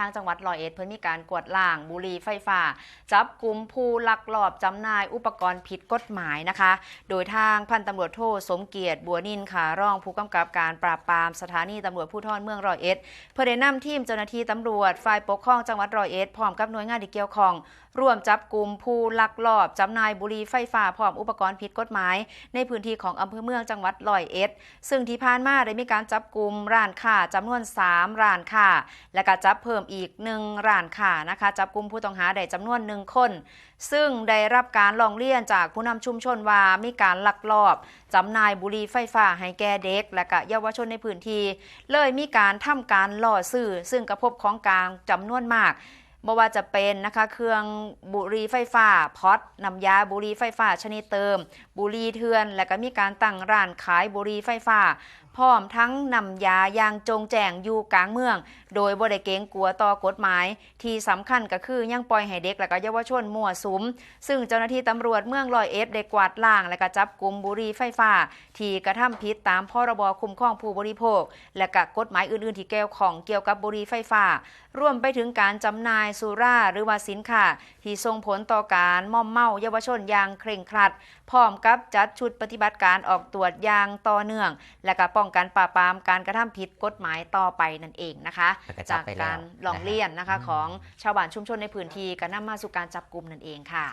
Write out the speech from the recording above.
ทางจังหวัดร้อยเอ็ดเพิ่นมีการกวดล้าง บุหรี่ไฟฟ้า จับกลุ่มผู้ลักลอบจำหน่ายอุปกรณ์ผิดกฎหมายนะคะ โดยทางพันตำรวจโทสมเกียรติบัวนินค่ะรองผู้กำกับการปราบปรามสถานีตำรวจภูธรเมืองร้อยเอ็ดเพื่อได้นำทีมเจ้าหน้าที่ตำรวจฝ่ายปกครองจังหวัดร้อยเอ็ดพร้อมกับหน่วยงานที่เกี่ยวข้องร่วมจับกลุ่มผู้ลักลอบจำหน่ายบุหรี่ไฟฟ้าพร้อมอุปกรณ์ผิดกฎหมาย ในพื้นที่ของอำเภอเมืองจังหวัดร้อยเอ็ดซึ่งที่ผ่านมาได้มีการจับกลุ่มร้านค้าจำนวน 3 ร้านค้าและก็จับเพิ่มอีกหนึ่งร้านค้านะคะจับกลุ่มผู้ต้องหาได้จำนวนหนึ่งคน ซึ่งได้รับการร้องเรียนจากผู้นำชุมชนว่ามีการลักลอบจำหน่ายบุหรี่ไฟฟ้าให้แก่เด็ก และก็เยาวชนในพื้นที่เลยมีการทำการล่อซื้อซึ่งกระพบของกลางจำนวนมาก บ่ว่าจะเป็นนะคะเครื่องบุหรี่ไฟฟ้าพอตน้ำยาบุหรี่ไฟฟ้าชนิดเติม บุหรี่เถื่อน และก็มีการตั้งร้านขายบุหรี่ไฟฟ้า พร้อมทั้งนำยาอย่างจงแจ้งอยู่กลางเมือง โดยบ่ไดเกงกลัวต่อกฎหมาย ที่สำคัญก็คือยังปล่อยให้เด็กและก็เยาวชนมั่วสุม ซึ่งเจ้าหน้าที่ตำรวจเมืองลอยเอ็ดได้กวาดล้าง และก็จับกลุ่มบุหรี่ไฟฟ้า ที่กระทำผิดตามพรบคุ้มครองผู้บริโภค และก็กฎหมายอื่นๆ ที่เกี่ยวของเกี่ยวกับบุหรี่ไฟฟ้ารวมไปถึงการจำหน่ายสุราหรือว่าสินค้าที่ส่งผลต่อการม่อมเมาเยาวชนอย่างเคร่งครัด พร้อมกับจัดชุดปฏิบัติการออกตรวจอย่างต่อเนื่อง และก็ป้องกันปราบปรามการกระทำผิดกฎหมายต่อไปนั่นเองนะคะแล้วก็จับจากไปแล้วการลองเลียนนะคะอืมของชาวบ้านชุมชนในพื้นที่ก็นำมาสู่การจับกลุ่มนั่นเองค่ะ